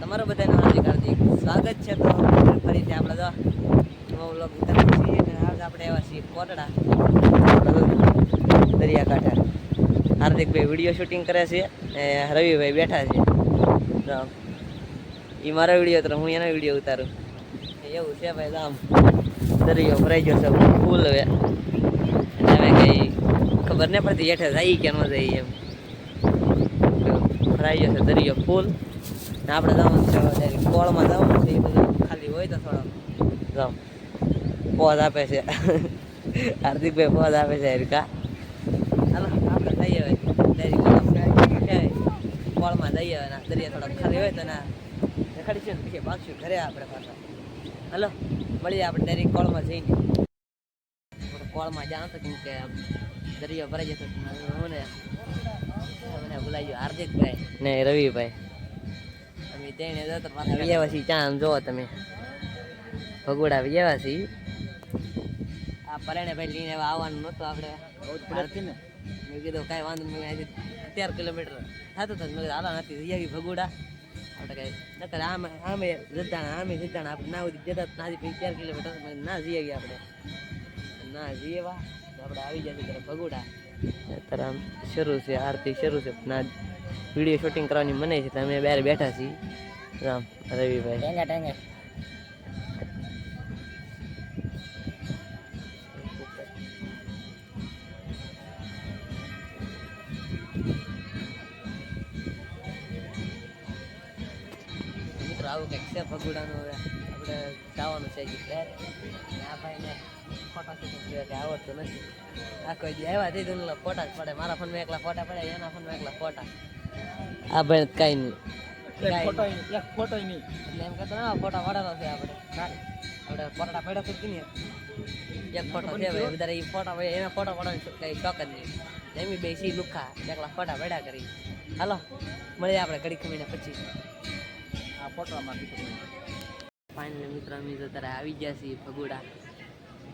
તમારું બધાનું સ્વાગત છે તો ફરીથી આપણે દરિયાકાંઠે. હાર્દિકભાઈ વીડિયો શૂટિંગ કરે છે અને રવિભાઈ બેઠા છે. એ મારો વીડિયો તો હું એનો વીડિયો ઉતારું. એવું છે ભાઈ આમ દરિયો ભરાઈ ગયો છે, ફૂલ હવે. એટલે હવે કંઈ ખબર નહીં પડતી હેઠે જાય કે ન જઈએ એમ. ભરાઈ જશે દરિયો ફૂલ. ને આપણે જવાનું છે કોળમાં જવાનું છે, એ બધું ખાલી હોય તો થોડો જમ. પોઝ આપે છે. હાર્દિકભાઈ પોઝ આપે છે હરિકા હાલો, આપણે જઈએ હવે. કોળમાં જઈએ. હવે, ના દરિયા થોડો ખાલી હોય તો ના દેખાડીશું ને પછી ભાગશું ઘરે આપણે પાછા. હાલો, મળીએ આપણે ડાયરેક્ટ કોળમાં જઈને. કોળમાં જાણ તો કેમ કે આમ દરિયો ભરાઈ જતો હું ને મને ભૂલાઈ ગયો હાર્દિકભાઈ. ને રવિભાઈ. અમે તેને જતો પાછા છીએ ચા આમ જોવો તમે. ભગોડા છીએ. આ પરાણે ભાઈ લઈને આવવાનું નહોતું આપણે. ને? મેં કીધું કાંઈ વાંધો નહીં આજે તેર કિલોમીટર થતું હતું મેં હાલો નથી જઈ આવી ભગોડા. આપણે કઈ નકર આમે આમે જતાણા આમે જતાણા આપણે ના સુધી જતા પછી તેર કિલોમીટર ના જઈ આવી આપણે. ના જઈએ વા આપણે આવી જશે ત્યારે ભગુડા. અત્યારે આમ શરૂ છે આરતી શરૂ છે. ના વીડિયો શૂટિંગ કરવાની મને છે તમે બહાર બેઠા છીએ. રામ રવિભાઈ. ટેંગા ટેંગા. મિત્રો આવું કંઈક છે ભગુડાનું હવે? જવાનું છે ઘરે. આ ભાઈને ફોટો શૂટિંગ કે આવડતું નથી. આ કોઈ દી આવ્યા દીધું ને ફોટા જ પડે. મારા ફોનમાં એકલા ફોટા પડે એના ફોનમાં એકલા ફોટા આ ભાઈ કઈ નહીં નહીં. એક ફોટો નહીં. એટલે એમ કહેતો ના ફોટા પાડેલો છે આપણે. આપણે ફોટા પડ્યા છે કે નહીં એક ફોટો છે ભાઈ વધારે એ ફોટા પડે એના ફોટો પાડવાનો કંઈ શોખ જ નહીં. એમી બેસી લુખા એકલા ફોટા પડ્યા કરી. હાલો મળીએ આપણે ઘડી ખમીને પછી. આ ફોટોમાં ફાઇનલી મિત્રો, અમે તો તારે આવી ગયા છીએ ભગુડા.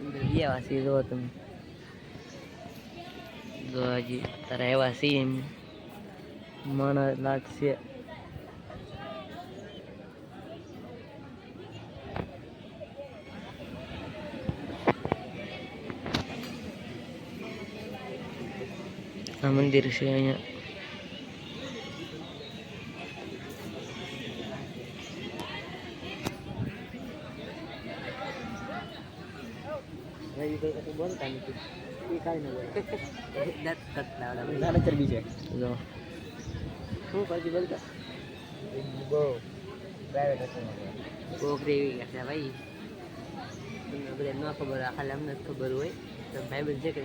અંદર ગયા છીએ જો તમે. જો હજી તારે આવ્યા છીએ એમ. માણસ લાગશે. આ મંદિર છે અહીંયા. બોલતા નથી. એ કાંઈ ન બોલે. દાંત કાઢતા આવડે. નાના ચરબી છે. જો. શું પછી બોલતા? બહુ. પ્રાઇવેટ હશે બહુ એવી ગયા ભાઈ. તમને બધા ન ખબર હોય ખાલી અમને જ ખબર હોય. તો ભાઈ છે કે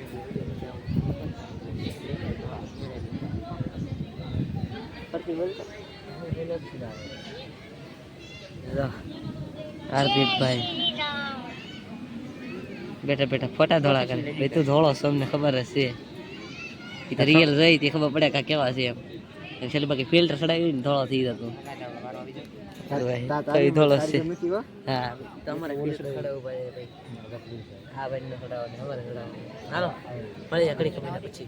ફરતી બોલતા? જો. હાર્દિકભાઈ. બેઠા બેઠા ફોટા ધોળા કરે. ભાઈ તું ધોળો છો અમને ખબર હશે એ તો રિયલ રહી તે ખબર પડે કે કેવા છે એમ. છેલ્લે બાકી ફિલ્ટર ચડાવી ને ધોળો થઈ જતો. ભાઈ ધોળો છે. હા. તમારે ફિલ્ટર ચડાવવું ભાઈ. હા ભાઈ અમારે હાલો ઘડી ખબર પછી